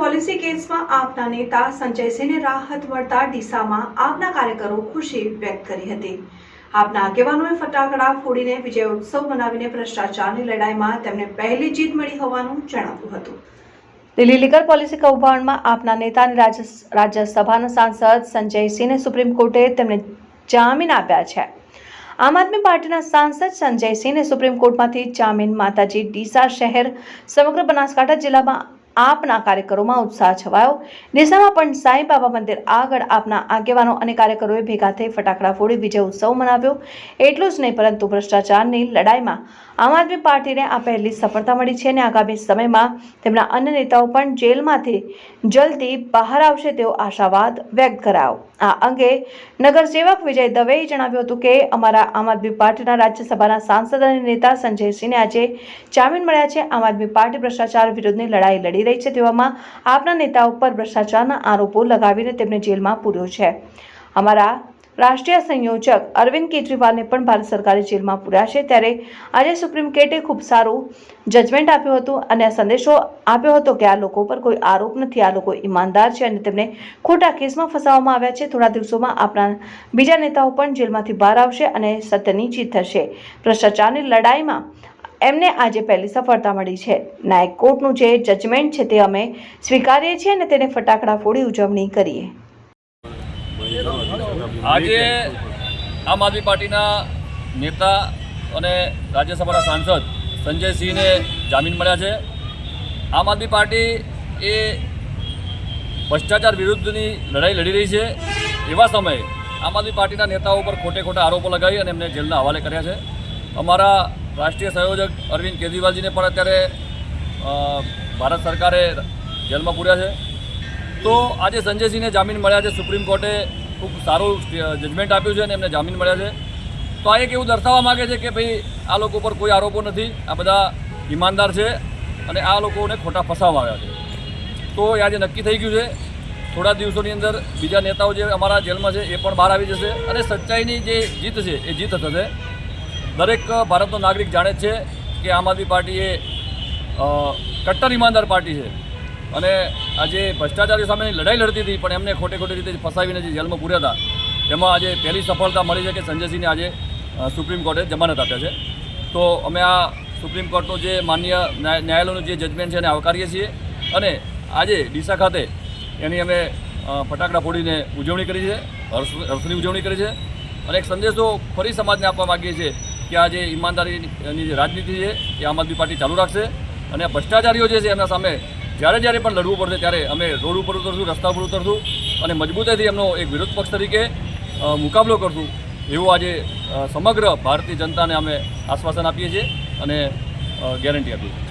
Policy કેસમાં આપના નેતા સંજયસિંહને રાહત મળતા ડીસામાં આપના કાર્યકરો ખુશી વ્યક્ત કરી હતી. આપના આગેવાનોએ ફટાકડા ફોડીને વિજય ઉત્સવ મનાવીને ભ્રષ્ટાચારની લડાઈમાં તેમને પહેલી જીત મળી હોવાનું જણાવ્યું હતું. દિલ્હી લીગલ પોલિસી કૌભાંડમાં આપના નેતા અને રાજ્ય રાજ્યસભાના સાંસદ સંજયસિંહને સુપ્રીમ કોર્ટે તેમને જામીન આપ્યા છે. આમ આદમી પાર્ટીના સાંસદ સંજયસિંહને સુપ્રીમ કોર્ટમાંથી જામીન માતાજી ડીસા શહેર, સમગ્ર બનાસકાંઠા જિલ્લામાં આપના કાર્યકરોમાં ઉત્સાહ છવાયો. ડીસામાં પણ સાંઈ બાબા મંદિર આગળ આપના આગેવાનો અને કાર્યકરોએ ભેગા થઈ ફટાકડા ફોડી વિજય ઉત્સવ મનાવ્યો. એટલું જ નહીં, પરંતુ ભ્રષ્ટાચારની લડાઈમાં આમ આદમી પાર્ટીને આ પહેલી સફળતા મળી છે અને આગામી સમયમાં તેમના અન્ય નેતાઓ પણ જેલમાંથી જલ્દી બહાર આવશે તેવો આશાવાદ વ્યક્ત કરાયો. આ અંગે નગરસેવક વિજય દવેએ જણાવ્યું હતું કે અમારા આમ આદમી પાર્ટીના રાજ્યસભાના સાંસદ અને નેતા સંજયસિંહને આજે જામીન મળ્યા છે. આમ આદમી પાર્ટી ભ્રષ્ટાચાર વિરુદ્ધની લડાઈ લડી રહી છે. તેવામાં આપના નેતા ઉપર ભ્રષ્ટાચારના આરોપો લગાવીને તેમને જેલમાં પૂર્યો છે. અમારા રાષ્ટ્રીય સંયોજક અરવિંદ કેજરીવાલને પણ ભારત સરકારે જેલમાં પૂર્યા છે. ત્યારે આજે સુપ્રીમ કોર્ટે ખૂબ સારું જજમેન્ટ આપ્યું હતું અને સંદેશો આપ્યો હતો કે આ લોકો પર કોઈ આરોપ નથી. આ લોકો ઈમાનદાર છે અને તેમને ખોટા કેસમાં ફસાવવામાં આવ્યા છે. થોડા દિવસોમાં આપણા બીજા નેતાઓ પણ જેલમાંથી બહાર આવશે અને સત્યની જીત થશે. ભ્રષ્ટાચારની લડાઈમાં એમને આજે પહેલી સફળતા મળી છે. નાયક કોર્ટનું જે જજમેન્ટ છે તે અમે સ્વીકારીએ છીએ અને તેને ફટાકડા ફોડી ઉજવણી કરીએ. આજે આમ આદમી પાર્ટીના નેતા અને રાજ્યસભાના સાંસદ સંજયસિંહને જામીન મળ્યા છે. આમ આદમી પાર્ટી એ ભ્રષ્ટાચાર વિરુદ્ધની લડાઈ લડી રહી છે. એવા સમયે આમ આદમી પાર્ટીના નેતાઓ પર ખોટે ખોટા આરોપો લગાવી અને એમને જેલના હવાલે કર્યા છે. અમારા રાષ્ટ્રીય સંયોજક અરવિંદ કેજરીવાલજીને પણ અત્યારે ભારત સરકારે જેલમાં પૂર્યા છે. તો આજે સંજયસિંહને જામીન મળ્યા છે સુપ્રીમ કોર્ટે. ખૂબ સારું જજમેન્ટ આપ્યું છે અને એમને જામીન મળ્યા છે. તો આ એક એવું દર્શાવવા માગે છે કે ભાઈ, આ લોકો પર કોઈ આરોપો નથી. આ બધા ઈમાનદાર છે અને આ લોકોને ખોટા ફસાવવામાં આવ્યા છે. તો એ આજે નક્કી થઈ ગયું છે. થોડા દિવસોની અંદર બીજા નેતાઓ જે અમારા જેલમાં છે એ પણ બહાર આવી જશે અને સચ્ચાઈની જે જીત છે, એ જીત થશે. દરેક ભારતનો નાગરિક જાણે છે કે આમ આદમી પાર્ટી એ કટ્ટર ઈમાનદાર પાર્ટી છે. અને આજે ભ્રષ્ટાચારી સામેની લડાઈ લડતી હતી, પણ એમને ખોટે ખોટી રીતે ફસાવીને જે જેલમાં પૂર્યા હતા, એમાં આજે પહેલી સફળતા મળી છે કે સંજયસિંહને આજે સુપ્રીમ કોર્ટે જમાનત આપ્યા છે. તો અમે આ સુપ્રીમ કોર્ટનું જે માન્ય ન્યાય- ન્યાયાલયનું જે જજમેન્ટ છે એને આવકારીએ છીએ અને આજે ડીસા ખાતે એની અમે ફટાકડા ફોડીને ઉજવણી કરી છે, હર્ષ, હર્ષની ઉજવણી કરી છે. અને એક સંદેશો ફરી સમાજને આપવા માગીએ છીએ કે આ જે ઈમાનદારીની જે રાજનીતિ છે એ આમ આદમી પાર્ટી ચાલુ રાખશે. અને ભ્રષ્ટાચારીઓ જે છે એમના સામે જ્યારે જ્યારે પણ લડવું પડશે ત્યારે અમે રોડ ઉપર ઉતરશું, રસ્તા ઉપર ઉતરશું અને મજબૂતાઈથી એમનો એક વિરોધ પક્ષ તરીકે મુકાબલો કરશું એવું આજે સમગ્ર ભારતીય જનતાને અમે આશ્વાસન આપીએ છીએ અને ગેરંટી આપીએ છીએ.